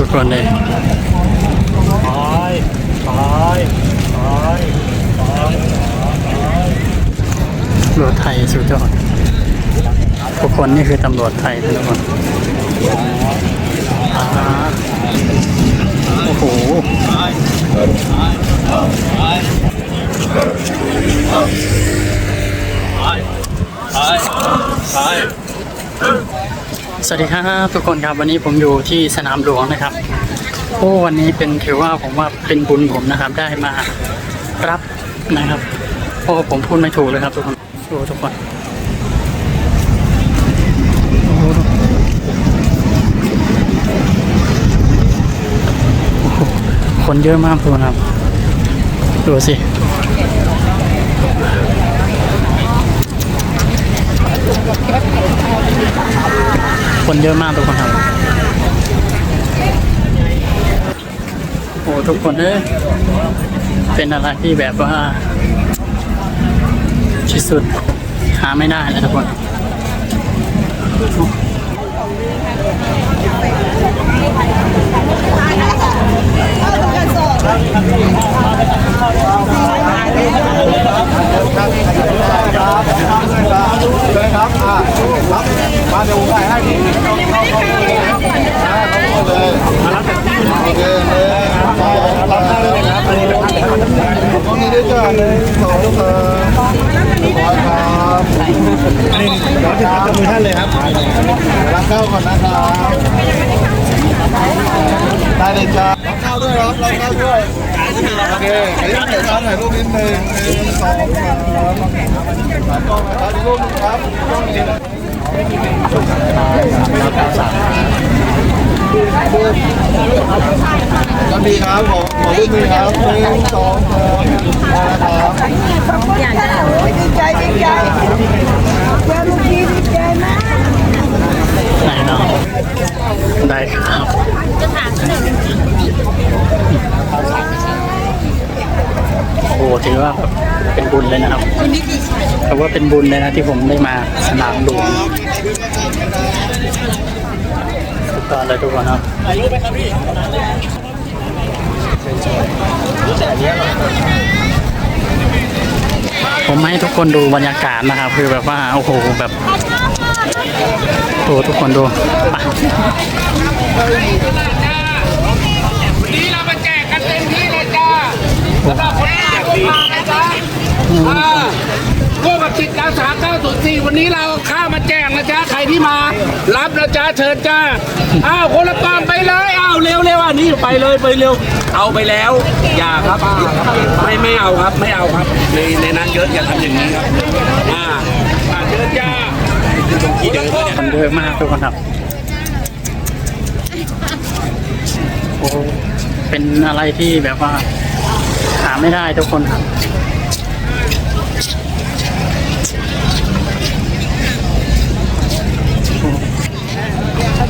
ทุกคนเลยไปไปไปไปตำรวจไทยสุดยอดทุกคนนี่คือตำรวจไทยนะทุกคนอ่าโอ้โห ไป สวัสดีครับทุกคนครับวันนี้ผมอยู่ที่สนามหลวงนะครับโอ้วันนี้เป็นถือว่าผมว่าเป็นบุญผมนะครับ ได้มารับนะครับโอ้ผมพูดไม่ถูกเลยครับทุกคนดูทุกคนคนเยอะมากทุกคนครับดูสิ คนเยอะมากทุกคนครับโอ้ทุกคนเอ้ยเป็นอะไรที่แบบว่าที่สุดหาไม่ได้เลยทุกคนครับอ่ารับมา เดี๋ยวผมถ่ายให้ดีเข้าเข้าเข้าเลยเข้าเลยมารับจากที่โอเคเลยรับได้เลยครับอันนี้เป็นท่านตรงนี้ด้วยจ้าเลยสองสามร้อยครับอันนี้รับจากมือท่านเลยครับรับเข้าก่อนนะครับได้เลยจ้ารับเข้าด้วยครับรับเข้าด้วยโอเคขออนุญาตถ่ายภาพถ่ายรูปนิดนึงหนึ่งสองสามสามกล้องนะครับรูปหนึงครับกล้องนี้ นะก็ดีครับขอขอรูปนี้ครับหนึ่งสองสามครับ ดีใจดีใจเจอลูกพี่ดีใจมาก ไหนเนาะได้ครับโอ้โหถือว่าเป็นบุญเลยนะครับถือ ว่าเป็นบุญเลยนะที่ผมได้มาสนามหลวงสุดยอดเลยทุกคนครับผมให้ทุกคนดูบรรยากาศนะครับคือแบบว่าโอ้โหแบบโอ้ทุกคนดูไปวันนี้เรามาแจกกันเต็มที่เลยจ้าสำหรับคนที่อยากร่วมมานะจ๊ะ อ่าร่วมกับจิตอาสา904วันนี้เราข้ามาแจกนะจ๊ะใครที่มา รับนะจ๊ะเชิญจ้าอ้าวคนละกล่องไปเลยอ้าวเร็วเร็วอันนี้ไปเลยไปเร็ว เอาไปแล้ว อย่าครับไม่ไม่เอาครับไม่เอาครับในในนั้นเยอะอย่าทำอย่างนี้ครับอ่าอ่าเชิญจ้าที่เดินเนี่ยคนเยอะมากทุกคนครับโอ้เป็นอะไรที่แบบว่าหาไม่ได้ทุกคนครับ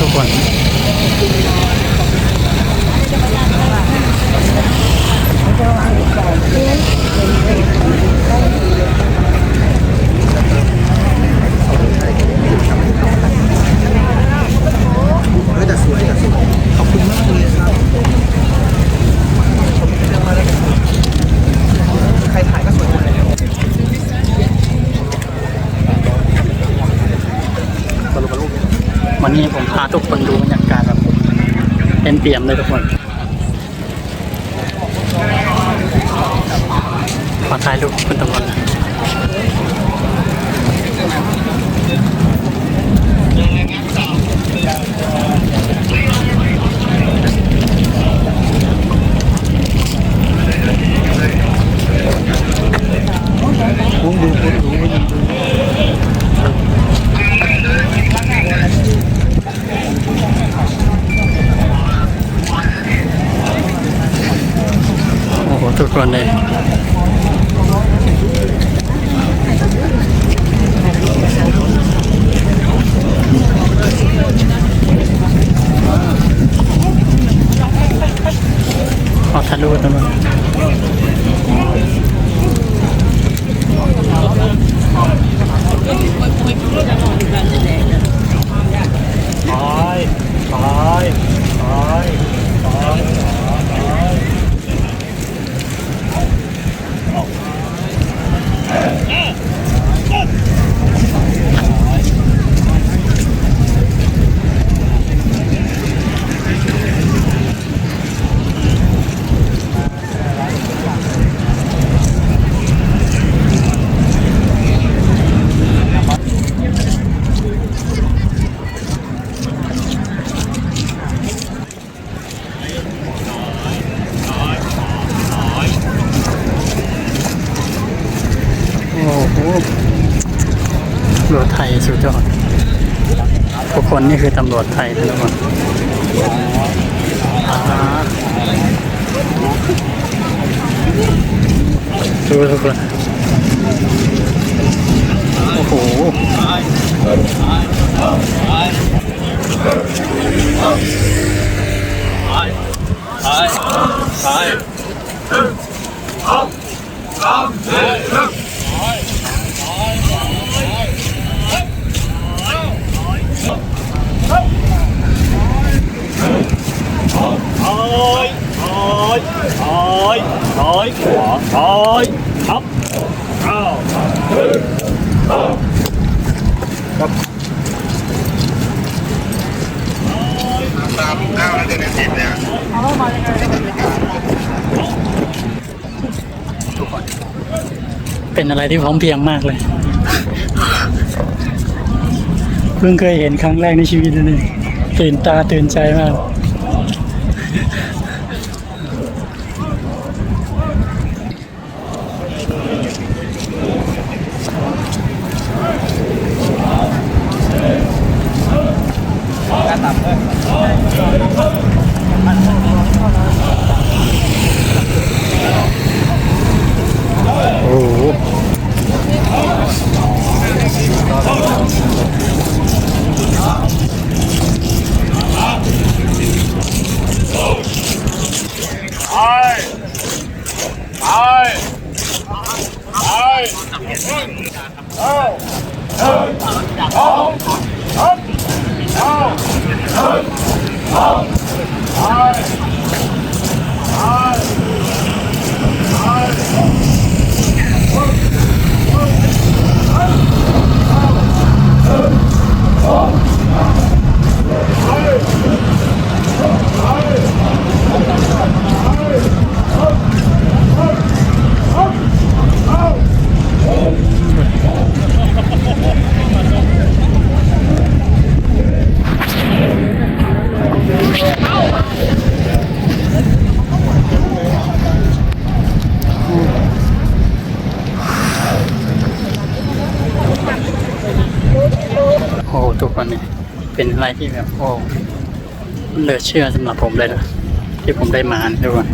ทุกคน วันนี้ผมพาทุกคนดูบรรยากาศแบบเต็มเปี่ยมเลยทุกคนขอถ่ายรูปคุณตำรวจหน่ อ ยโอ้โหทุกคนนี่คือตำรวจไทยทุกคนดูทุกคนโอ้โหซ้ายซ้ายซ้ายซ้ายขวาซ้ายครับอ้าวตามข้าแล้วเดือนสิบเนี่ยเป็นอะไรที่พร้อมเพียงมากเลย เพิ่งเคยเห็นครั้งแรกในชีวิตเลยตื่นตาตื่นใจมาก โอ้โหทุกคนนี่เป็น อะไรที่แบบโอ้เหลือเชื่อสำหรับผมเลยนะที่ผมได้มาทุกคน